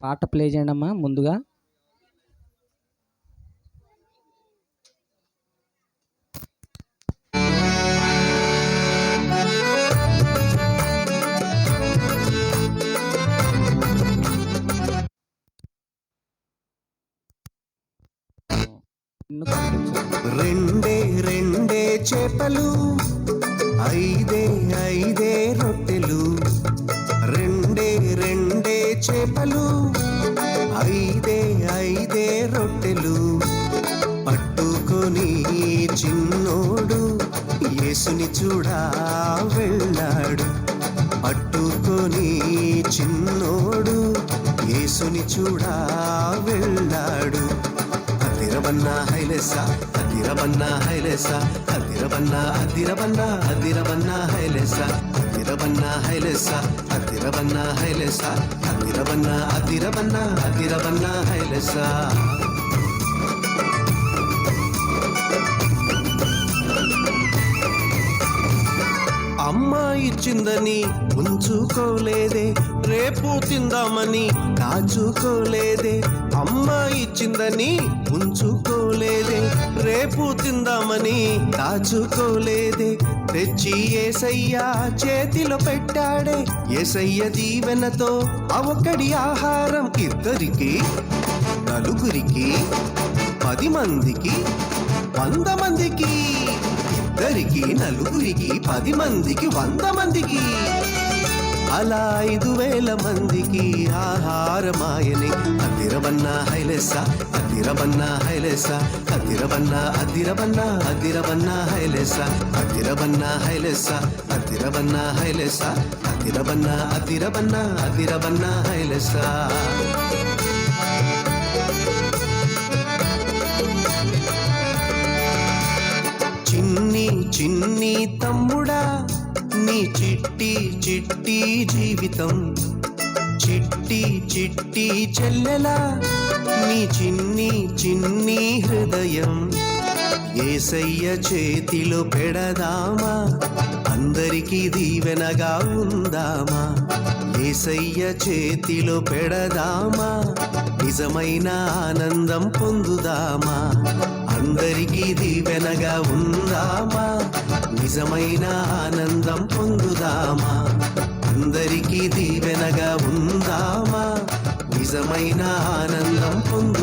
పాట ప్లే చేయండి అమ్మా ముందుగా రెండే రెండే చేపలు ఐదే ఐదే రొట్టెలు. చేపలు. ఐదే ఐదే రొట్టెలు. పట్టుకొని చిన్నోడు యేసుని చూడా వెళ్ళాడు. పట్టుకొని చిన్నోడు యేసుని చూడా వెళ్ళాడు. అదిరబన్న హైలెస అదిరబన్న హైలెస అదిరబన్న అదిరబన్న అదిరబన్న హైలెస. అదిరబన్న హైలెస అదిరబన్న హైలెస అదిరబన్న అదిరబన్న అదిరబన్న హైలెస. అమ్మ ఇచ్చిందని ఉంచుకోలేదే రేపు తిందామని దాచుకోలేదే. అమ్మ ఇచ్చిందని ఉంచుకోలేదే రేపు తిందామని దాచుకోలేదే. తెచ్చి ఏసయ్య చేతిలో పెట్టాడే. ఏసయ్య దీవెనతో అవకడి ఆహారం ఇద్దరికి నలుగురికి పది మందికి వంద మందికి ఇద్దరికి నలుగురికి పది మందికి వంద మందికి. అలా ఐదు వేల మందికి ఆహారమాయని. అదిరబన్న హైలెస అదిరబన్న హైలెస అదిరబన్న అదిరబన్న అదిరబన్న హైలెస అదిరబన్న హైలెస అదిరబన్న హైలెస అదిరబన్న అదిరబన్న అదిరబన్న హైలెస. చిన్ని చిన్ని చిట్టి చిట్టి జీవితం. చిట్టి చిట్టి చెల్లెలా నీ చిన్ని చిన్ని హృదయం. ఏసయ్య చేతిలో పెడదామా? అందరికీ దీవెనగా ఉందామా? ఏసయ్య చేతిలో పెడదామా? నిజమైన ఆనందం పొందుదామా? అందరికీ దీవెనగా ఉందామా? నిజమైన ఆనందం పొందుదామా? అందరికీ దీవెనగా ఉందామా? నిజమైన ఆనందం పొందు